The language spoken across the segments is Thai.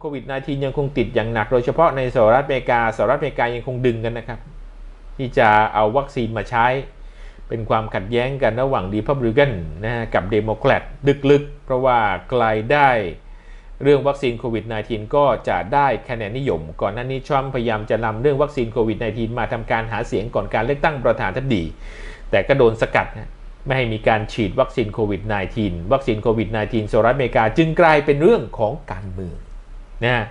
โควิด -19 ยังคงติดอย่างหนัก โดยเฉพาะในสหรัฐอเมริกาสหรัฐอเมริกายังคงดึงกันนะครับ ที่จะเอาวัคซีนมาใช้ เป็นความขัดแย้งกันระหว่างดีพับริกันนะฮะกับเดโมแครตลึกๆ เพราะว่าไกลได้เรื่องวัคซีนโควิด -19 ก็จะได้คะแนนนิยม ก่อนหน้านี้ทรัมป์พยายามจะนำเรื่องวัคซีนโควิด -19 มาทำการหาเสียงก่อนการเลือกตั้งประธานทับดี แต่ก็โดนสกัดนะไม่ให้มีการฉีดวัคซีนโควิด -19 วัคซีนโควิด -19 สหรัฐอเมริกาจึงกลายเป็นเรื่องของการเมือง นะ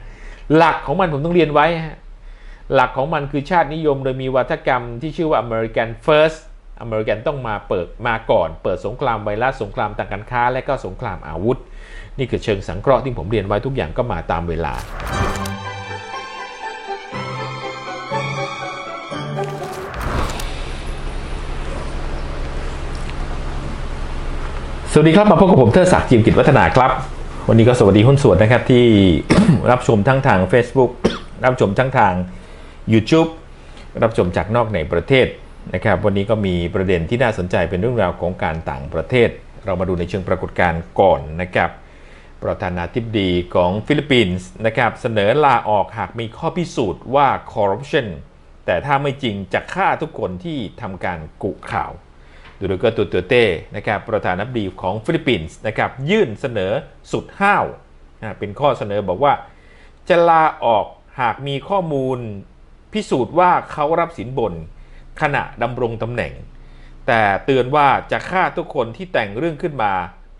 หลักของมันผมต้องเรียนไว้ฮะหลักของมันคือชาตินิยมโดยมีวัฒกรรมที่ชื่อว่า American First อเมริกันต้องมาเปิดมาก่อน เปิดสงครามไวรัสสงครามทางการค้า และก็สงครามอาวุธ นี่คือเชิงสังเคราะห์ที่ผมเรียนไว้ทุกอย่างก็มาตามเวลาสวัสดีครับ มาพบกับผมเทอศักดิ์จิมกิจวัฒนาครับ วันนี้ก็สวัสดีหุ้นส่วนนะครับที่รับชมทั้งทาง Facebook รับชมทั้งทาง YouTube รับชมจากนอกในประเทศนะครับวันนี้ก็มีประเด็นที่น่าสนใจเป็นเรื่องราวของการต่างประเทศ เรามาดูในเชิงปรากฏการณ์ก่อนนะครับประธานาธิบดีของฟิลิปปินส์นะครับเสนอลาออกหากมีข้อพิสูจน์ว่า corruption แต่ถ้าไม่จริงจะฆ่าทุกคนที่ทำการกุข่าว ดูโดยก็ตัวเตเต้นะครับประธานาธิบดีของฟิลิปปินส์นะครับยื่นเสนอสุดห้าวนะเป็นข้อเสนอบอกว่า จะลาออกหากมีข้อมูลพิสูจน์ว่าเขารับสินบนขณะดำรงตำแหน่ง แต่เตือนว่าจะฆ่าทุกคนที่แต่งเรื่องขึ้นมา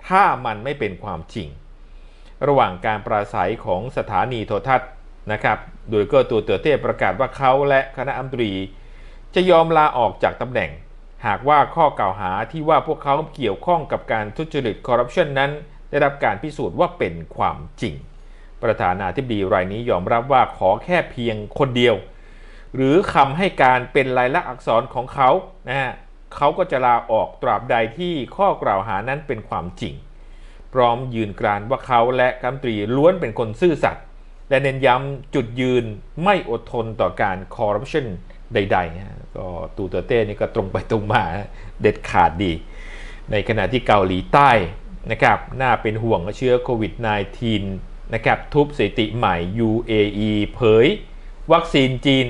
ถ้ามันไม่เป็นความจริง ระหว่างการปราศัยของสถานีโทรทัศน์นะครับโดยก็ตัวเตอเต้ประกาศว่าเขาและคณะอัมตรี จะยอมลาออกจากตำแหน่ง หากว่าข้อกล่าวหาที่ว่าพวกเขาเกี่ยวข้องกับการทุจริตคอร์รัปชันนั้น ได้รับการพิสูจน์ว่าเป็นความจริง ประธานาธิบดีรายนี้ยอมรับว่าขอแค่เพียงคนเดียว หรือคำให้การเป็นลายลักษณ์อักษรของเขานะฮะเขาก็จะลาออกตราบใดที่ข้อกล่าวหานั้นเป็นความจริง พร้อมยืนกรานว่าเขาและกัมตรีล้วนเป็นคนซื่อสัตย์และเน้นย้ำจุดยืนไม่อดทนต่อการคอร์รัปชันใดๆ ก็ตูเตเต้นี่ก็ตรงไปตรงมาเด็ดขาดดี ในขณะที่เกาหลีใต้นะครับน่าเป็นห่วงเชื้อโควิด -19 นะครับทุบสถิติใหม่ UAE เผย วัคซีนจีน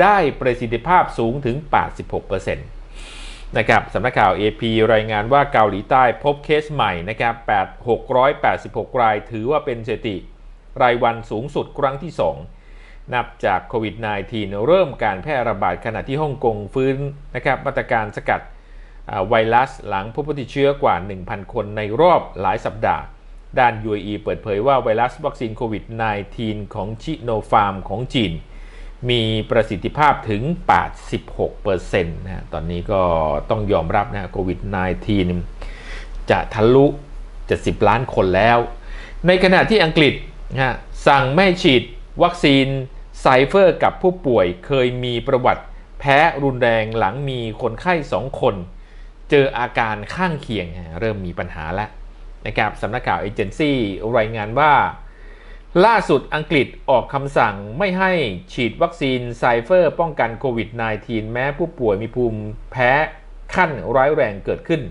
ได้ประสิทธิภาพสูงถึง 86%นะครับสำนักข่าว AP รายงานว่าเกาหลีใต้พบเคสใหม่นะครับ8 686 ราย ถือว่าเป็นสถิติ รายวันสูงสุดครั้งที่ 2 นับจากโควิด -19 เริ่มการแพร่ระบาดขณะที่ฮ่องกงฟื้นนะครับมาตรการสกัดไวรัสหลังพบผู้ติดเชื้อกว่า 1,000 คนในรอบหลายสัปดาห์ ด้าน UAE เปิดเผยว่าไวรัสวัคซีนโควิด -19 ของชิโนฟาร์มของจีน มีประสิทธิภาพถึง 86%นะตอนนี้ก็ต้องยอมรับนะโควิด -19 จะทะลุ 70 ล้านคนแล้ว ในขณะที่อังกฤษนะสั่งไม่ฉีดวัคซีน ไซเฟอร์กับผู้ป่วยเคยมีประวัติแพ้รุนแรงหลังมีคนไข้ 2 คน เจออาการข้างเคียงเริ่มมีปัญหาแล้วนะครับสำนักข่าวเอเจนซี่รายงานว่า ล่าสุดอังกฤษออกคำสั่งไม่ให้ฉีดวัคซีนไซเฟอร์ป้องกันโควิด -19 แม้ผู้ป่วยมีภูมิแพ้ขั้นร้ายแรงเกิดขึ้น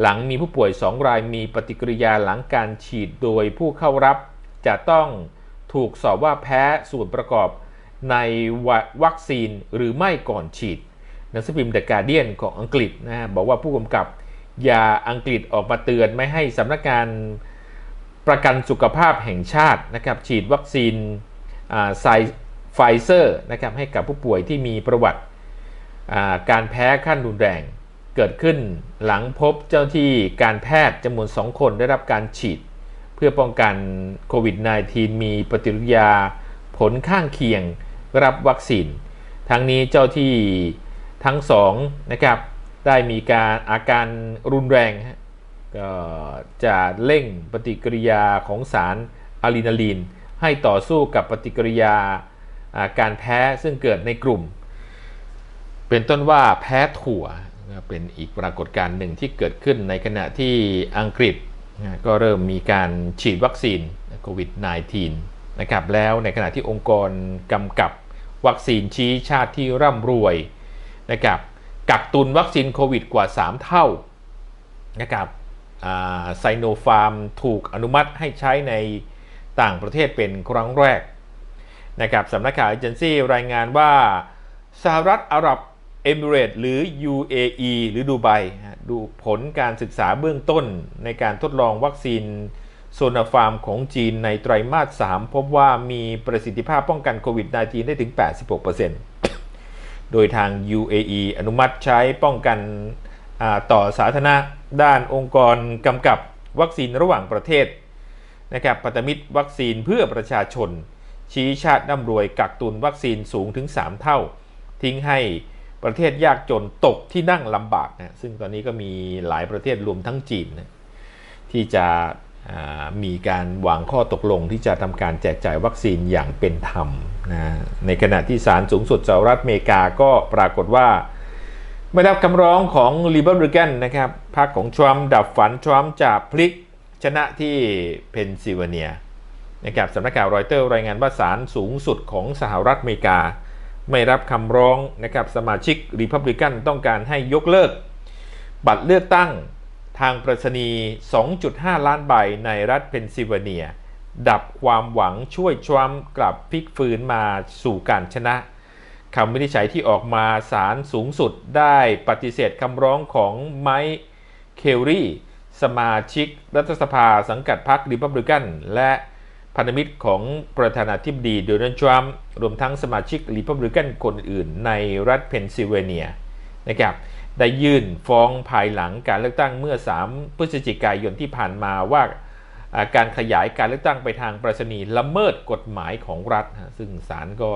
หลังมีผู้ป่วย 2 รายมีปฏิกิริยาหลังการฉีดโดยผู้เข้ารับจะต้อง ถูกสอบว่าแพ้ส่วนประกอบในวัคซีนหรือไม่ก่อนฉีดหนังสือพิมพ์ The Guardian ของอังกฤษนะบอกว่าผู้กำกับยาอังกฤษออกมาเตือนไม่ให้สำนักงานประกันสุขภาพแห่งชาตินะครับฉีดวัคซีนไซไฟเซอร์นะครับให้กับผู้ป่วยที่มีประวัติการแพ้ขั้นรุนแรงเกิดขึ้นหลังพบเจ้าที่การแพทย์จำนวน 2 คนได้รับการฉีด เพื่อป้องกันโควิด -19 มีปฏิกิริยาผลข้างเคียงรับวัคซีน ทั้งนี้เจ้าที่ทั้งสองนะครับได้มีการอาการรุนแรงก็จะเร่งปฏิกิริยาของสารอะลีนาลีน ให้ต่อสู้กับปฏิกิริยาการแพ้ซึ่งเกิดในกลุ่ม เป็นต้นว่าแพ้ถั่วเป็นอีกปรากฏการณ์หนึ่งที่เกิดขึ้นในขณะที่อังกฤษ ก็เริ่มมีการฉีดวัคซีนโควิด -19 นะครับแล้วในขณะที่องค์กรกำกับวัคซีนชี้ชาติที่ร่ำรวยนะครับกักตุนวัคซีนโควิดกว่า 3 เท่านะครับไซโนฟาร์มถูกอนุมัติให้ใช้ในต่างประเทศเป็นครั้งแรกนะครับสำนักข่าวเอเจนซี่รายงานว่าสหรัฐอาหรับ เอมิเรตหรือ UAE หรือดูไบดูผลการศึกษาเบื้องต้นในการทดลองวัคซีนโซนาฟาร์มของจีนในไตรมาส 3 พบว่ามีประสิทธิภาพป้องกันโควิด -19 ได้ถึง 86%โดยทาง UAE อนุมัติใช้ป้องกันต่อสาธารณะด้านองค์กรกำกับวัคซีนระหว่างประเทศนะครับพันธมิตรวัคซีนเพื่อประชาชน ชี้ชาติร่ำรวยกักตุนวัคซีนสูงถึง 3 เท่า ทิ้งให้ ประเทศยากจนตกที่นั่งลำบากนะซึ่งตอนนี้ก็มีหลายประเทศรวมทั้งจีนนะที่จะมีการวางข้อตกลงที่จะทำการแจกจ่ายวัคซีนอย่างเป็นธรรมนะในขณะที่ศาลสูงสุดสหรัฐอเมริกาก็ปรากฏว่า ไม่รับคำร้องของรี p ับริกันนะครับพรรคของทรัมป์ดับฝันทรัมป์จะพลิกชนะที่เพนซิลเวเนียนะครับสำนักข่าวรอยเตอร์รายงานว่าศาลสูงสุดของสหรัฐอเมริกา ไม่รับคำร้องนะครับสมาชิกรี p ับริกันต้องการให้ยกเลิก บัตรเลือกตั้งทางประษณี2.5 ล้านใบในรัฐเพนซิลเวเนีย ดับความหวังช่วยทรัมป์กลับพลิกฟื้นมาสู่การชนะคำวินิจฉัยที่ออกมาศาลสูงสุดได้ปฏิเสธคำร้องของไมค์เคลรีสมาชิกรัฐสภาสังกัดพรรคริพับลิกัน และ พันธมิตรของประธานาธิบดีโดนัลด์ทรัมป์รวมทั้งสมาชิกริพับลิกันคนอื่นในรัฐเพนซิลเวเนียนะครับได้ยื่นฟ้องภายหลังการเลือกตั้งเมื่อ 3 พฤศจิกายนที่ผ่านมาว่าการขยายการเลือกตั้งไปทางประษณีละเมิดกฎหมายของรัฐ ซึ่งศาลก็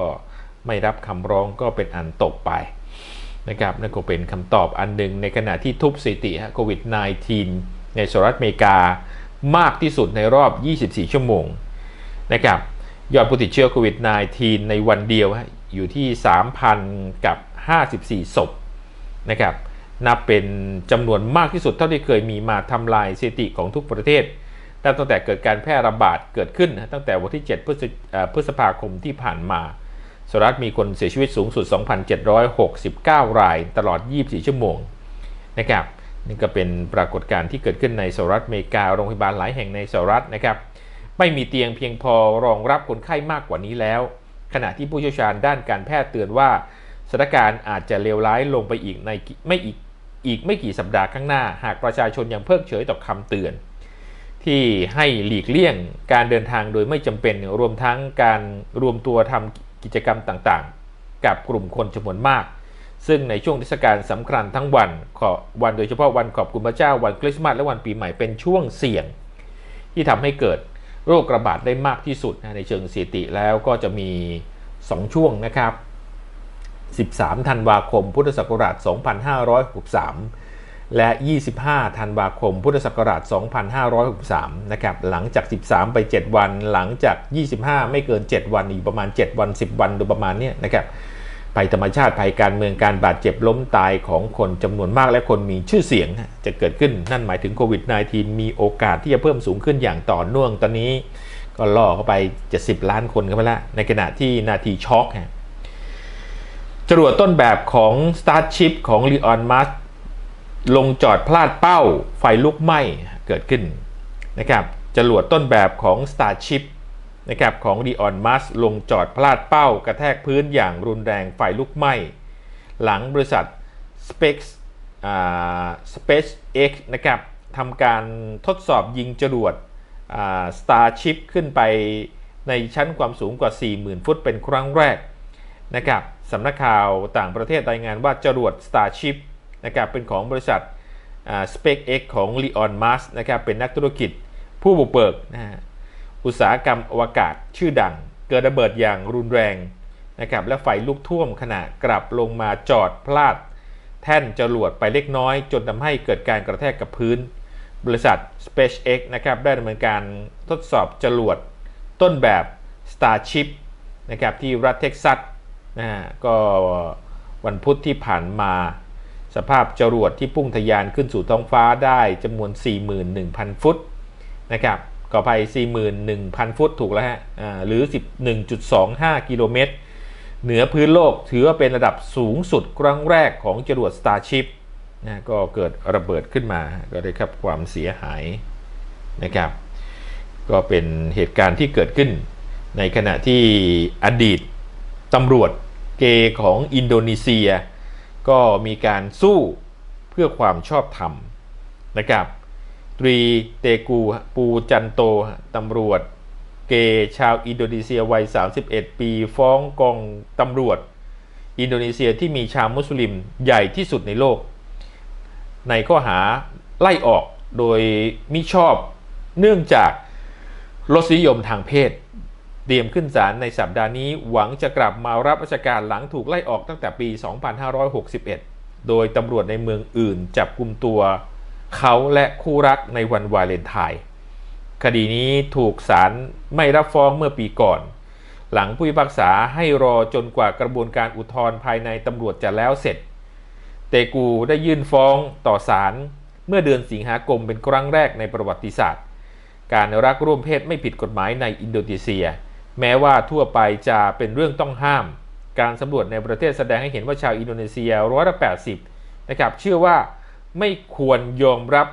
ไม่รับคำร้องก็เป็นอันตกไปนะครับนั่นก็เป็นคำตอบอันหนึ่งในขณะที่ทุบสถิติโควิด -19 ในสหรัฐอเมริกามากที่สุดในรอบ 24 ชั่วโมง นะครับยอดผู้ติดเชื้อโควิด -19 ในวันเดียวอยู่ที่ 3,000 กับ 54 ศพนะครับนับเป็นจำนวนมากที่สุดเท่าที่เคยมีมาทำลายสถิติของทุกประเทศตั้งแต่เกิดการแพร่ระบาดเกิดขึ้น ตั้งแต่วันที่ 7 พฤษภาคมที่ผ่านมาสหรัฐมีคนเสียชีวิตสูงสุด 2,769 รายตลอด 24 ชั่วโมงนะครับนี่ก็เป็นปรากฏการณ์ที่เกิดขึ้นในสหรัฐอเมริกาโรงพยาบาลหลายแห่งในสหรัฐนะครับ ไม่มีเตียงเพียงพอรองรับคนไข้มากกว่านี้แล้ว ขณะที่ผู้เชี่ยวชาญด้านการแพทย์เตือนว่าสถานการณ์อาจจะเลวร้ายลงไปอีกในไม่อีกอีกไม่กี่สัปดาห์ข้างหน้า หากประชาชนยังเพิกเฉยต่อคำเตือน ที่ให้หลีกเลี่ยงการเดินทางโดยไม่จำเป็นรวมทั้งการรวมตัวทำกิจกรรมต่างๆ กับกลุ่มคนจำนวนมาก ซึ่งในช่วงเทศกาลสำคัญทั้งวันขอวันโดยเฉพาะวันขอบคุณพระเจ้าวันคริสต์มาสและวันปีใหม่เป็นช่วงเสี่ยง ที่ทำให้เกิด โรคระบาดได้มากที่สุดนะในเชิงสถิติแล้วก็จะมี 2 ช่วงนะครับ 13 ธันวาคม พุทธศักราช 2563 และ 25 ธันวาคม พุทธศักราช 2563 นะครับ หลังจาก 13 ไป 7 วัน หลังจาก 25 ไม่เกิน 7 วันอีกประมาณ 7 วัน 10 วันโดยประมาณเนี้ยนะครับ ภัยธรรมชาติภัยการเมืองการบาดเจ็บล้มตายของคนจำนวนมากและคนมีชื่อเสียงจะเกิดขึ้นนั่นหมายถึงโควิด -19 มีโอกาสที่จะเพิ่มสูงขึ้นอย่างต่อเนื่องตอนนี้ ก็ล่อเข้าไป 70 ล้านคนเข้าไปแล้วในขณะที่นาทีช็อกฮะจรวดต้นแบบของ Starship ของ Elon Musk ลงจอดพลาดเป้าไฟลุกไหม้เกิดขึ้นนะครับจรวดต้นแบบของ Starship นะครับของ d ีออนมัสลงจอดพลาดเป้ากระแทกพื้นอย่างรุนแรงไฟลุกไหม้ หลังบริษัท Space อ่า SpaceX นะครับทำการทดสอบยิงจรวดอ่า Starship ขึ้นไปในชั้นความสูงกว่า 40,000 ฟุตเป็นครั้งแรกนะครับสำนักข่าวต่างประเทศรายงานว่าจรวด Starship นะครับเป็นของบริษัท SpaceX ของ Elon Musk นะครับเป็นนักธุรกิจผู้บุกเบิกนะฮะ อุตสาหกรรมอวกาศชื่อดัง เกิดระเบิดอย่างรุนแรงนะครับและไฟลุกท่วมขณะกลับลงมาจอดพลาด แท่นจรวดไปเล็กน้อย จนทำให้เกิดการกระแทกกับพื้น บริษัท SpaceX นะครับได้ดำเนินการทดสอบจรวดต้นแบบ Starship นะครับที่รัฐเท็กซัสนะฮะก็วันพุธที่ผ่านมา สภาพจรวดที่พุ่งทะยานขึ้นสู่ท้องฟ้าได้จำนวน 41,000 ฟุตนะครับ ก่อภัย41,000 ฟุตถูกแล้วฮะหรือ 11.25 กิโลเมตร เหนือพื้นโลกถือว่าเป็นระดับสูงสุดครั้งแรกของจรวด Starship นะก็เกิดระเบิดขึ้นมาก็ได้ครับความเสียหายนะครับ ก็เป็นเหตุการณ์ที่เกิดขึ้น ในขณะที่อดีตตำรวจเกของอินโดนีเซีย ก็มีการสู้เพื่อความชอบธรรมนะครับ ตรีเตกูปูจันโตตำรวจ เกย์ชาวอินโดนีเซียวัย 31 ปี ฟ้องกองตำรวจ อินโดนีเซียที่มีชาวมุสลิมใหญ่ที่สุดในโลก ในข้อหาไล่ออกโดยมิชอบเนื่องจากรสนิยมทางเพศ เตรียมขึ้นศาลในสัปดาห์นี้หวังจะกลับมารับราชการหลังถูกไล่ออกตั้งแต่ปี 2561 โดยตำรวจในเมืองอื่นจับกลุ่มตัว เขาและคู่รักในวันวาเลนไทน์คดีนี้ถูกศาลไม่รับฟ้องเมื่อปีก่อน หลังผู้พิพากษาให้รอจนกว่ากระบวนการอุทธรณ์ภายในตำรวจจะแล้วเสร็จ เตกูได้ยื่นฟ้องต่อศาลเมื่อเดือนสิงหาคมเป็นครั้งแรกในประวัติศาสตร์ การรักร่วมเพศไม่ผิดกฎหมายในอินโดนีเซีย แม้ว่าทั่วไปจะเป็นเรื่องต้องห้าม การสำรวจในประเทศแสดงให้เห็นว่าชาวอินโดนีเซียร้อยละ80นะครับเชื่อว่า ไม่ควรยอมรับ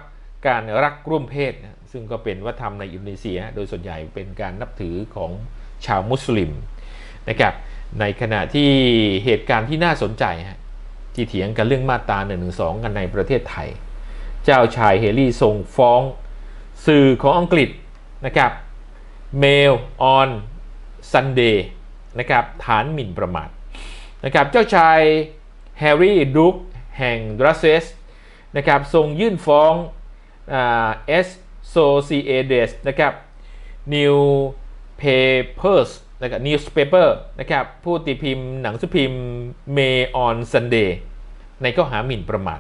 การรักร่วมเพศนะซึ่งก็เป็นวัฒนธรรมในอินโดนีเซีย โดยส่วนใหญ่เป็นการนับถือของชาวมุสลิมนะครับในขณะที่เหตุการณ์ที่น่าสนใจฮะที่เถียงกันเรื่องมาตรา1นึกันในประเทศไทย เจ้าชายเฮลี่ส่งฟ้องสื่อของอังกฤษนะครับ Mail on Sunday นะครับฐานหมิ่นประมาทนะครับเจ้าชายแฮร์รี่ดูกแห่งดรัสเซส นะครับทรงยื่นฟ้องเอสโซซีเอเดสนะครับ New Papers นะครับ Newspaper นะครับผู้ตีพิมพ์หนังสือพิมพ์ May on Sunday ในข้อหาหมิ่นประมาท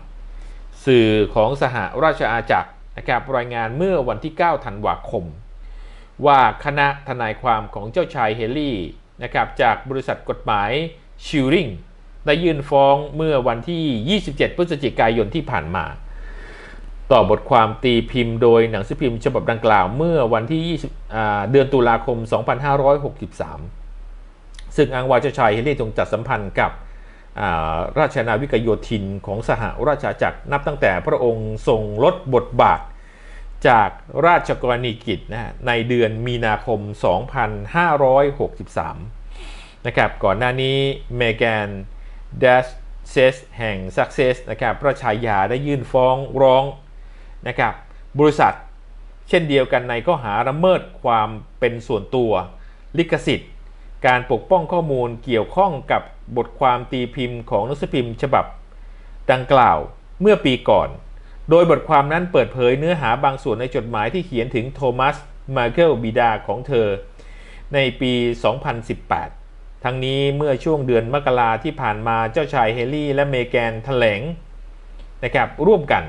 สื่อของสหราชอาณาจักรนะครับรายงานเมื่อวันที่ 9 ธันวาคม ว่าคณะทนายความของเจ้าชายเฮลี่นะครับจากบริษัทกฎหมายชิลริง ได้ยื่นฟ้องเมื่อวันที่ 27 พฤศจิกายนที่ผ่านมา ต่อบทความตีพิมพ์โดยหนังสือพิมพ์ฉบับดังกล่าวเมื่อวันที่ 20 เดือนตุลาคม 2563 ซึ่งอ้างว่าเจ้าชายเฮลี่ทรงจัดสัมพันธ์กับราชนาวิกโยธินของสหราชอาณาจักรนับตั้งแต่พระองค์ทรงลดบทบาทจากราชกรณีกิจนะในเดือนมีนาคม 2563 นะครับ ก่อนหน้านี้เมแกน เดสเซสแห่ง Success นะครับพระชายาได้ยื่นฟ้องร้องนะครับบริษัทเช่นเดียวกันในข้อหาละเมิดความเป็นส่วนตัว ลิขสิทธิ์ การปกป้องข้อมูลเกี่ยวข้องกับบทความตีพิมพ์ของนังสือพิมพ์ฉบับ ดังกล่าวเมื่อปีก่อน โดยบทความนั้นเปิดเผยเนื้อหาบางส่วนในจดหมายที่เขียนถึงโทมัสมาเคิลบิดาของเธอ ในปี 2018 ทั้งนี้เมื่อช่วงเดือนมกราที่ผ่านมาเจ้าชายเฮลี่และเมแกนแถลงนะครับร่วมกัน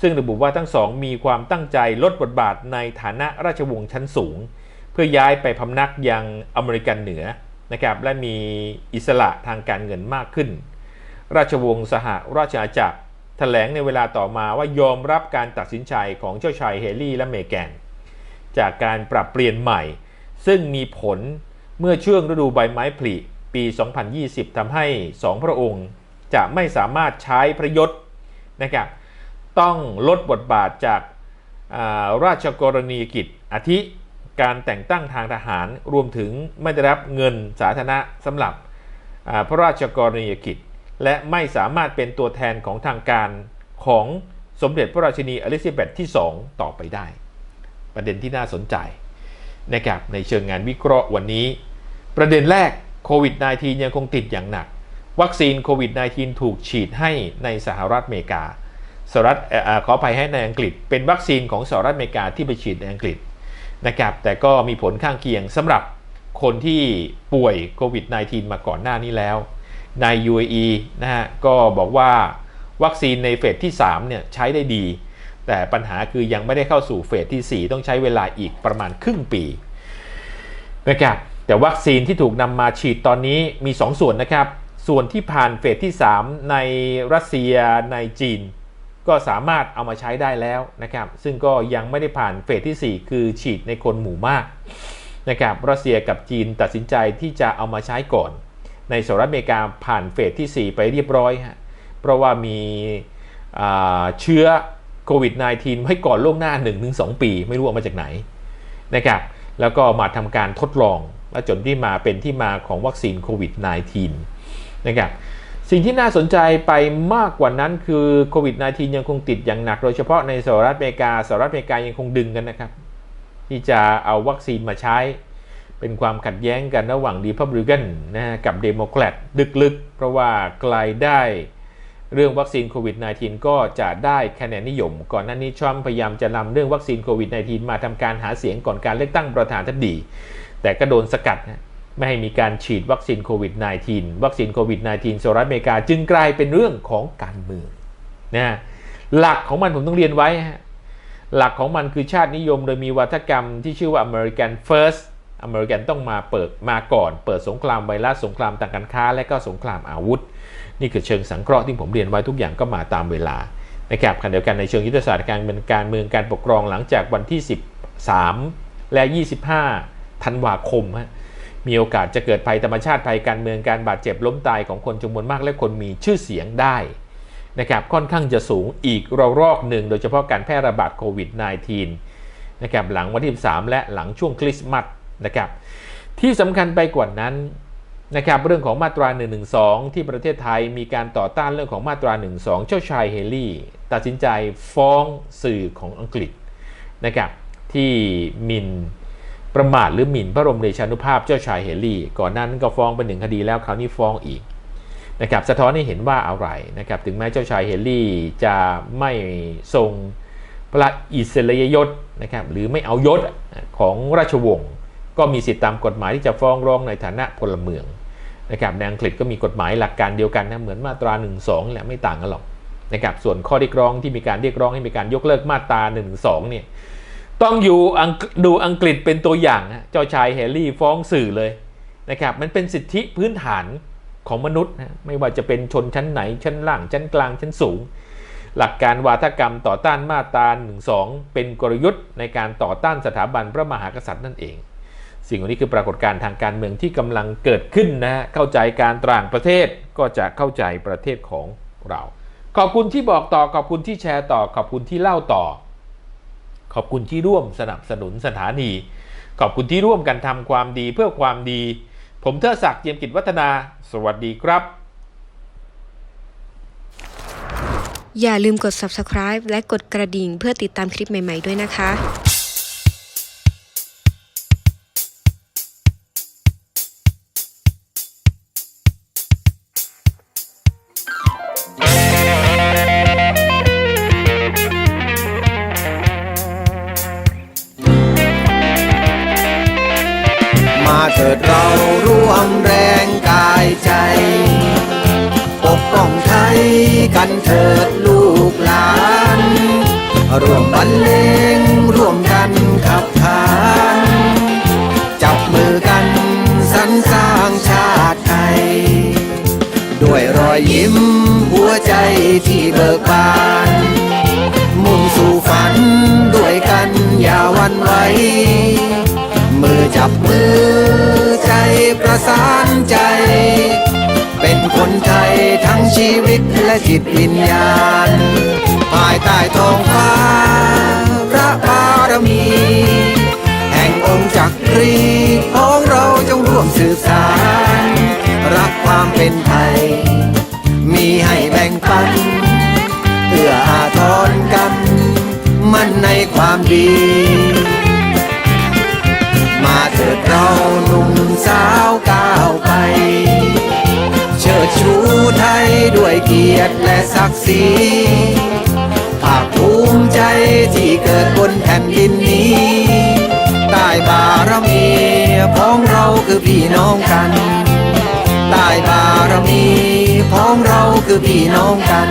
ซึ่งระบุว่าทั้งสองมีความตั้งใจลดบทบาทในฐานะราชวงศ์ชั้นสูง เพื่อย้ายไปพำนักยังอเมริกันเหนือนะครับและมีอิสระทางการเงินมากขึ้น ราชวงศ์สหราชอาณาจักรแถลงในเวลาต่อมาว่ายอมรับการตัดสินใจของเจ้าชายเฮลี่และเมแกน จากการปรับเปลี่ยนใหม่ ซึ่งมีผล เมื่อช่วงฤดูใบไม้ผลิปี 2020ทำให้ 2 พระองค์จะไม่สามารถใช้พระยศนะครับต้องลดบทบาทจาการาชกรณียกิจอาทิการแต่งตั้งทางทหารรวมถึงไม่ได้รับเงินสาธารณะสำหรับพระราชกรณียกิจ และไม่สามารถเป็นตัวแทนของทางการของสมเด็จพระราชินีอลิซาเบธที่ 2 ต่อไปได้ ประเด็นที่น่าสนใจนะครับในเชิงงานวิเคราะห์วันนี้ ประเด็นแรกโควิด -19 ยังคงติดอย่างหนัก วัคซีนโควิด -19 ถูกฉีดให้ในสหรัฐอเมริกาสหรัฐออขออภัยให้ในอังกฤษ เป็นวัคซีนของสหรัฐอเมริกาที่ไปฉีดในอังกฤษนะครับแต่ก็มีผลข้างเคียงสำหรับคนที่ป่วยโควิด -19 มาก่อนหน้านี้แล้ว ใน UAE นะฮะก็บอกว่าวัคซีนในเฟสที่3เนี่ยใช้ได้ดี แต่ปัญหาคือยังไม่ได้เข้าสู่เฟสที่ 4 ต้องใช้เวลาอีกประมาณครึ่งปีนะครับ แต่วัคซีนที่ถูกนำมาฉีดตอนนี้มี 2 ส่วนนะครับ ส่วนที่ผ่านเฟสที่ 3 ในรัสเซียในจีน ก็สามารถเอามาใช้ได้แล้วนะครับ ซึ่งก็ยังไม่ได้ผ่านเฟสที่ 4 คือฉีดในคนหมู่มากนะครับรัสเซียกับจีนตัดสินใจที่จะเอามาใช้ก่อน ในสหรัฐอเมริกาผ่านเฟสที่ 4 ไปเรียบร้อยฮะเพราะว่ามีเชื้อโควิด -19 ให้ก่อนล่วงหน้า 1-2 ปี ไม่รู้เอามาจากไหนนะครับแล้วก็มาทำการทดลอง และจนที่มาเป็นที่มาของวัคซีนโควิด -19 นะครับสิ่งที่น่าสนใจไปมากกว่านั้นคือโควิด -19 ยังคงติดอย่างหนัก โดยเฉพาะในสหรัฐอเมริกาสหรัฐอเมริกายังคงดึงกันนะครับ ที่จะเอาวัคซีนมาใช้ เป็นความขัดแย้งกันระหว่างดีพับลิกันนะฮะกับเดโมแครตลึกๆ เพราะว่าไกลได้เรื่องวัคซีนโควิด -19 ก็จะได้คะแนนนิยม ก่อนหน้านี้ทรัมป์พยายามจะนำเรื่องวัคซีนโควิด -19 มาทำการหาเสียงก่อนการเลือกตั้งประธานาธิบดี แต่ก็โดนสกัดนะไม่ให้มีการฉีดวัคซีนโควิด -19 วัคซีนโควิด -19 สหรัฐอเมริกาจึงกลายเป็นเรื่องของการเมืองนะหลักของมันผมต้องเรียนไว้ฮะหลักของมันคือชาตินิยมโดยมีวัฒกรรมที่ชื่อว่า American First อเมริกันต้องมาเปิดมาก่อน เปิดสงครามไวรัสสงครามทางการค้า และก็สงครามอาวุธ นี่คือเชิงสังเคราะห์ที่ผมเรียนไว้ทุกอย่างก็มาตามเวลานะครับขณะเดียวกันในเชิงยุทธศาสตร์การเมืองการเมืองการปกครองหลังจากวันที่ 13 และ 25 ธันวาคมฮะมีโอกาสจะเกิดภัยธรรมชาติภัยการเมืองการบาดเจ็บล้มตายของคนจำนวนมากและคนมีชื่อเสียงได้นะครับค่อนข้างจะสูงอีกระลอกหนึ่งโดยเฉพาะการแพร่ระบาดโควิด -19 นะครับหลังวันที่ 3 และหลังช่วงคริสต์มาสนะครับที่สำคัญไปกว่านั้นนะครับเรื่องของมาตรา112ที่ประเทศไทยมีการต่อต้านเรื่องของมาตรา12เจ้าชายเฮลี่ตัดสินใจฟ้องสื่อของอังกฤษนะครับที่มิน ประมาทหรือหมิ่นพระบรมเดชานุภาพเจ้าชายเฮลี่ ก่อนหนานั้นก็ฟ้องไปหนึ่งคดีแล้วคราวนี้ฟ้องอีกนะครับสะท้อนให้เห็นว่าอะไรนะครับถึงแม้เจ้าชายเฮนรี่จะไม่ทรงพระอิสริยยศนะครับหรือไม่เอายศของราชวงศ์ก็มีสิทธิตามกฎหมายที่จะฟ้องร้องในฐานะพลเมืองนะครับในอังกฤษก็มีกฎหมายหลักการเดียวกันนะเหมือนมาตรา1 2แหละไม่ต่างกันหรอกนะครับส่วนข้อเรียกร้องที่มีการเรียกร้องให้มีการยกเลิกมาตรา1 2เนี่ย ต้องอยู่ดูอังกฤษเป็นตัวอย่างนะเจ้าชายแฮร์รี่ฟ้องสื่อเลยนะครับมันเป็นสิทธิพื้นฐานของมนุษย์นะไม่ว่าจะเป็นชนชั้นไหน ชั้นล่าง ชั้นกลาง ชั้นสูง หลักการวาทกรรมต่อต้านมาตรา1 2 เป็นกลยุทธ์ในการต่อต้านสถาบันพระมหากษัตริย์นั่นเอง สิ่งนี้คือปรากฏการณ์ทางการเมืองที่กำลังเกิดขึ้นนะฮะเข้าใจการต่างประเทศก็จะเข้าใจประเทศของเรา ขอบคุณที่บอกต่อ ขอบคุณที่แชร์ต่อ ขอบคุณที่เล่าต่อ ขอบคุณที่ร่วมสนับสนุนสถานี ขอบคุณที่ร่วมกันทำความดีเพื่อความดี ผมเทอศักดิ์เจียมกิจวัฒนา สวัสดีครับ อย่าลืมกด subscribe และกดกระดิ่งเพื่อติดตามคลิปใหม่ ๆ ด้วยนะคะ ร่วมแรงกายใจ ปกป้องไทยกันเถิดลูกหลาน ร่วมบรรเลงร่วมกันขับขานจับมือกันสรรสร้างชาติไทย ด้วยรอยยิ้มหัวใจที่เบิกบาน มุ่งสู่ฝันด้วยกันอย่าวันไหวมือจับมือ ประสานใจ เป็นคนไทยทั้งชีวิตและจิตวิญญาณ ภายใต้ท้องฟ้า พระบารมี แห่งองค์จักรีของเราจงร่วมสืบสาร เกียรติและศักดิ์ศรีภาคภูมิใจที่เกิดบนแผ่นดินนี้ใต้บารมีพ้องเราคือพี่น้องกันใต้บารมีพ้องเราคือพี่น้องกัน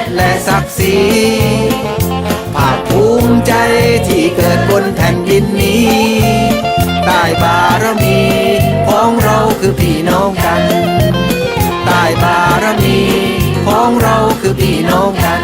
ยรติและศักดิ์ศรีภาคภูมิใจที่เกิดบนแผ่นดินนี้ใต้บารมีของเราคือพี่น้องกันใต้บารมีของเราคือพี่น้องกัน